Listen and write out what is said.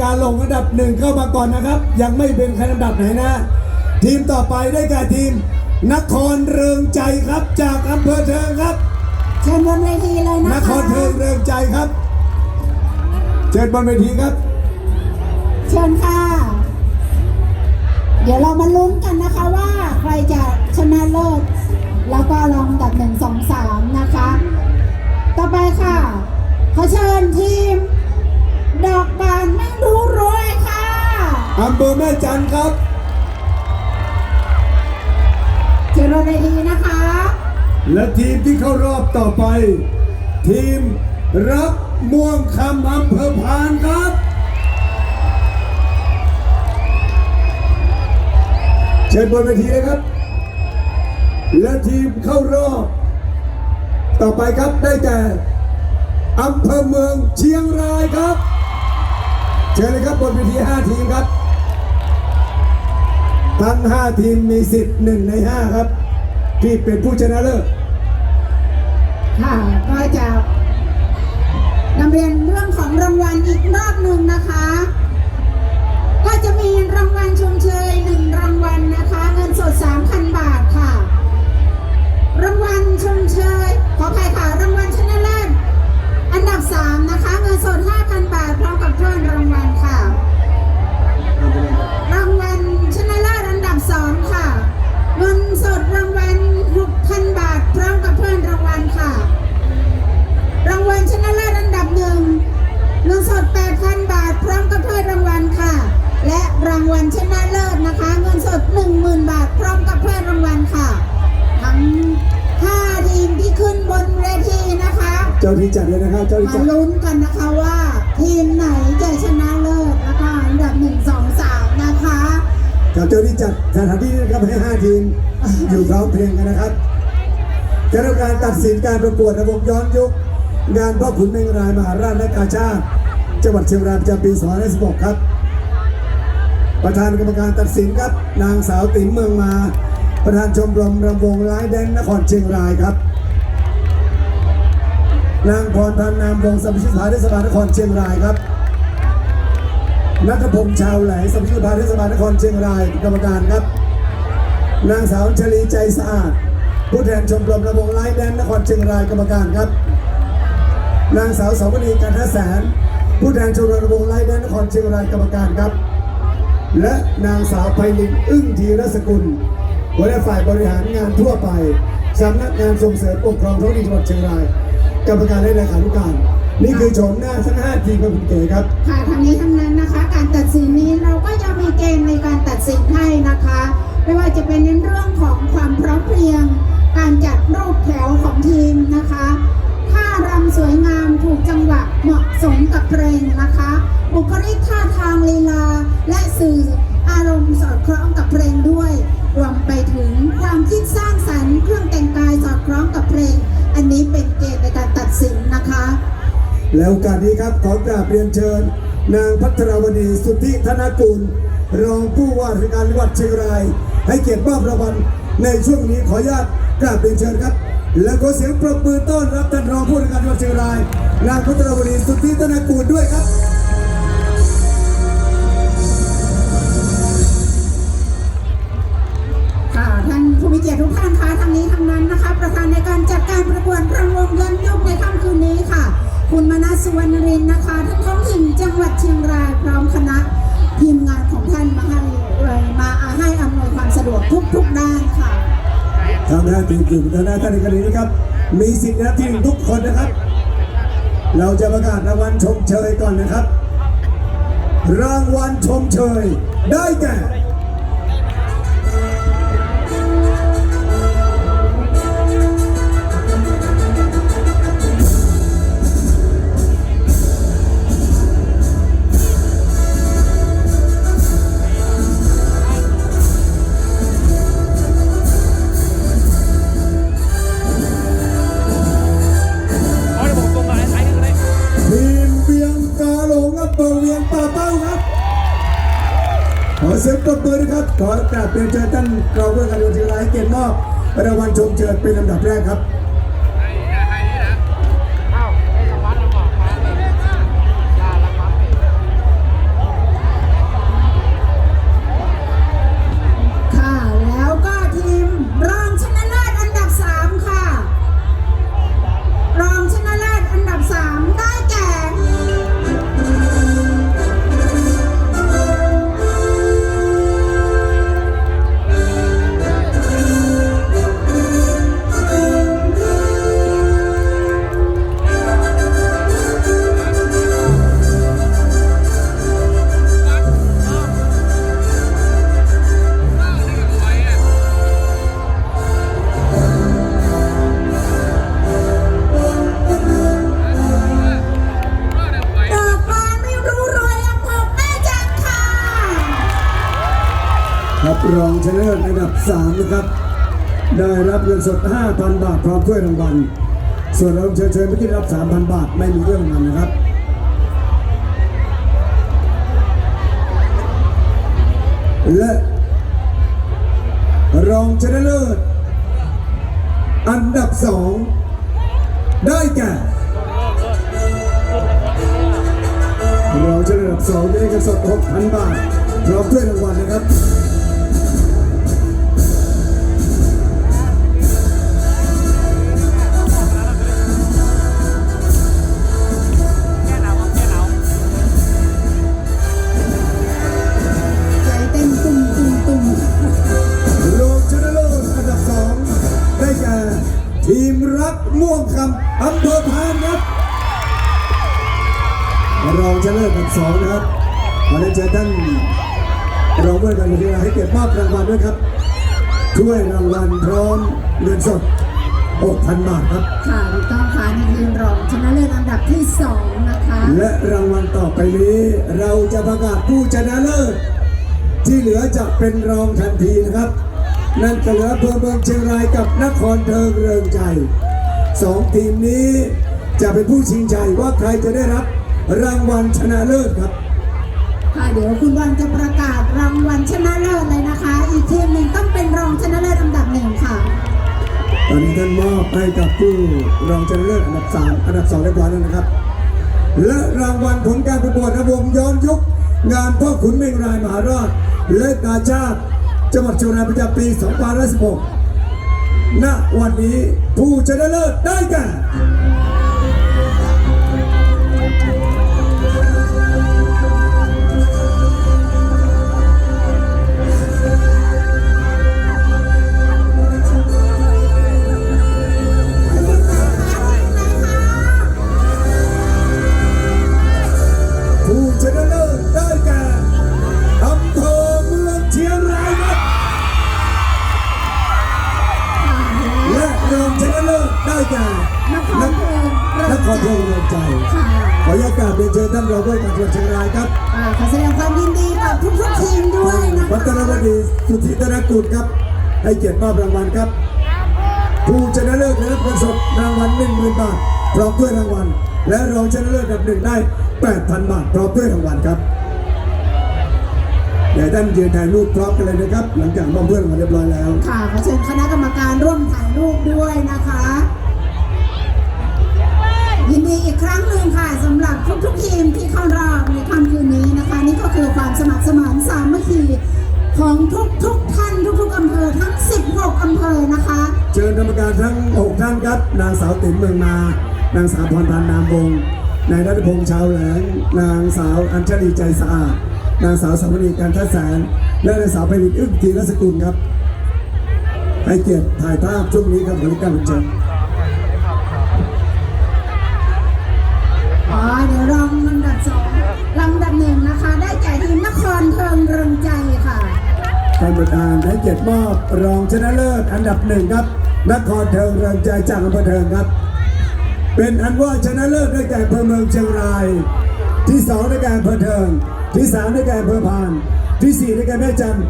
กาลงอันดับหนึ่งเข้ามาก่อนนะครับ ยังไม่เป็นใครลำดับไหนนะ ทีมต่อไปได้แก่ทีม นครเริงใจครับจากอำเภอเทิงครับ เชิญบนเวทีเลยนนะคคะรเทิงเริงใจครับ เชิญบนเวทีครับ เชิญค่ะ เดี๋ยวเรามาลุ้นกันนะคะว่าใครจะชนะเลิศแล้วก็รองอันดับหนึ่งสองสามนะคะ ต่อไปค่ะ ขอเชิญทีม ดอกบานไม่รู้รวยค่ะ อำเภอแม่จันทร์ครับเชิญบนเวทีนะคะ และทีมที่เข้ารอบต่อไป ทีมรับม่วงคำอำเภอพานครับเชิญบนเวทีเลยครับ และทีมเข้ารอบ ต่อไปครับได้แก่อำเภอเมืองเชียงรายครับ เชิญเลยครับบนเวที 5 ทีมครับ ทั้ง 5 ทีมมีสิทธิ์1ใน 5 ครับ ที่เป็นผู้ชนะเลิศค่ะก็จะนำเรียนเรื่องของรางวัลอีกรอบหนึ่งนะคะ ก็จะมีรางวัลชมเชยหนึ่งรางวัลนะคะ เงินสด 3,000 บาทค่ะ รางวัลชมเชยาที่จัดเลยนะครับเจ้าที่มาจัดลุ้นกันนะคะว่า ทีมไหนจะชนะเลิศนะคะอันดับ1 2 3นะคะกับเจ้าที่จัดสถานที่นะครับให้5ทีมอยู่พร้อมเพรียงกันนะครับคณะกรรมการตัดสินการประกวดระบบย้อนยุค งานพ่อขุนเมงรายมหาราชและกาชาติจังหวัดเชียงรายประจำปี2516ครับ ประธานกรรมการตัดสินครับ นางสาวติ๋มเมืองมา ประธานชมรมรำวงร้ายแดนนครเชียงรายครับ นางพรพันนามวงศ์สมาชิกสภาเทศบาลนครเชียงรายครับนัทพงษ์ชาวไหลสมาชิกสภาเทศบาลนครเชียงรายกรรมการครับ นางสาวชลีใจสะอาด ผู้แทนชมรมระวงไร้แดนนครเชียงรายกรรมการครับ นางสาวสาวนีกันทแสน ผู้แทนชมรมระวงไร้แดนนครเชียงรายกรรมการครับ และนางสาวไพลินอึ้งธีรสกุลหัวหน้าฝ่ายบริหารงานทั่วไปสำนักงานส่งเสริมปกครองท้องถิ่นจังหวัดเชียงราย กรรมการและเลขานุการ นี่คือโฉมหน้าทั้งห้าทีมครับคุณเก๋ครับ ค่ะทั้งนี้ทั้งนั้นนะคะ การตัดสินนี้เราก็จะมีเกณฑ์ในการตัดสินให้นะคะ ไม่ว่าจะเป็นในเรื่องของความพร้อมเพรียง การจัดรูปแถวของทีมนะคะท่ารำสวยงามถูกจังหวะเหมาะสมกับเพลงนะคะ บุคลิกท่าทางลีลา และสื่ออารมณ์สอดคล้องกับเพลงด้วย รวมไปถึงความคิดสร้างสรรค์เครื่องแต่งกายสอดคล้องกับเพลง อันนี้เป็นเกณฑ์ในการตัดสินนะคะ แล้วโอกาสนี้ครับขอกราบเรียนเชิญ นางพัทรวดีสุทธิธนกุลรองผู้ว่าราชการจังหวัดเชียงราย ให้เกียรติมอบรางวัลในช่วงนี้ขออนุญาตกราบเรียนเชิญครับ และขอเสียงปรบมือต้อนรับท่านรองผู้ว่าราชการจังหวัดเชียงราย นางพัทรวดีสุทธิธนกุลด้วยครับค่ะท่านผู้มีเกียรติทุกท่านคะทางนี้ทางนั้นนะคะ ประธานในการจัดการ ประกวดรางวัลย้อนยุคในค่ำคืนนี้ค่ะ คุณมนัสสุวรรณรินนะคะท่านท้องถิ่นจังหวัดเชียงรายพร้อมคณะทีมงานของท่านมาให้เลยมาให้อำนวยความสะดวกทุกๆด้านค่ะทางด้านทีมกลุ่มทางด้านท่านกรณีนะครับ มีสิทธิ์น้าที่ทุกคนนะครับ เราจะประกาศรางวัลชมเชยก่อนนะครับ รางวัลชมเชยได้แก่ งอำเภอเวียงป่าเป้าครับ ขอเสียงปรบมือนะครับ ขอกราบเรียนเชิญท่านเราเพื่อการจังหวัดเชียงรายเกียรติมอบรางวัลชมเชิญเป็นลำดับแรกครับ รองชนะเลิศอันดับ 3 นะครับ ได้รับเงินสด 5,000 บาทพร้อมถ้วยรางวัล ส่วนรองเชิญเชิญเมื่ได้รับ 3,000 บาทไม่มีถ้วยรางวัลนะครับและรองชนะเลิศอันดับ2ได้แก่รองชนะเลิศอันดับสองได้เงินสด 6,000 บาทพร้อมถ้วยรางวัลนะครับ ทีมรักม่วงคำอำเภอพานครับรองชนะเลิศอันดับสองนะครับขอได้เจอท่านรองผู้การการกีฬาให้เกียรติมอบรางวัลด้วยครับถ้วยรางวัลพร้อมเงินสด 6,000 บาทครับ ค่ะถูกต้องค่ะนี่คือรองชนะเลิศอันดับที่สองนะคะ และรางวัลต่อไปนี้ เราจะประกาศผู้ชนะเลิศที่เหลือจะเป็นรองทันทีนะครับ นั่นก็เหลืออำเภอเมืองเชียงรายกับนครเทิงเริงใจสองทีมนี้จะเป็นผู้ชิงชัยว่าใครจะได้รับรางวัลชนะเลิศครับค่ะเดี๋ยวคุณวันจะประกาศรางวัลชนะเลิศเลยนะคะ อีกทีมหนึ่งต้องเป็นรองชนะเลิศอันดับหนึ่งค่ะ ตอนนี้ท่านมอบให้กับผู้รองชนะเลิศอันดับสามอันดับสองเรียบร้อยแล้วนะครับ และรางวัลผลการประกวดระวงย้อนยุคงานพ่อขุนเมงรายมหาราชและกาชาติ จังหวัดเชียงรายประจำปี2516ณวันนี้ผู้ชนะเลิศได้แก่ บเรียนเชิญท่านรองผู้การจังหวัดเชียงรายครับอ่าขอแสดงความยินดีกับทุกๆทีมด้วยนะวัฒนวดีสุทธิธนกุลครับให้เกียรติมอบรางวัลครับ ผู้ชนะเลิศได้รับเงินสดรางวัล10,000บาทพร้อมถ้วยรางวัล และรองชนะเลิศอันดับหนึ่งได้8,000บาทพร้อมถ้วยรางวัลครับเดี๋ยวท่านยืนถ่ายรูปพร้อมกันเลยนะครับ หลังจากมอบเพื่อนมาเรียบร้อยแล้ว ค่ะขอเชิญคณะกรรมการร่วมถ่ายรูปด้วยนะคะ สมานสามัคคีของทุกๆท่านทุกๆอำเภอทั้ง 16 อำเภอนะคะ เชิญกรรมการทั้ง 6 ท่านครับ นางสาวติ๋มเมืองนานางสาวพรพันธ์นามวงศ์นายรัตพงษ์ชาวแหลงนางสาวอัญชลีใจสะอาด นางสาวสมณีการทัศแสน และนางสาวไพรินอึ้งทีรสกุลครับให้เกียรติถ่ายภาพช่วงนี้ครับบริการเชิญ ระธานได้เกียรติมอบรองชนะเลิศอันดับหนึ่งครับนครเทิงเริงใจจากอำเภอเทิงครับ เป็นอันว่าชนะเลิศได้แก่อำเภอเมืองเชียงราย ที่สองได้แก่อำเภอเทิง ที่สามได้แก่อำเภอพาน ที่สี่ได้แก่แม่จันท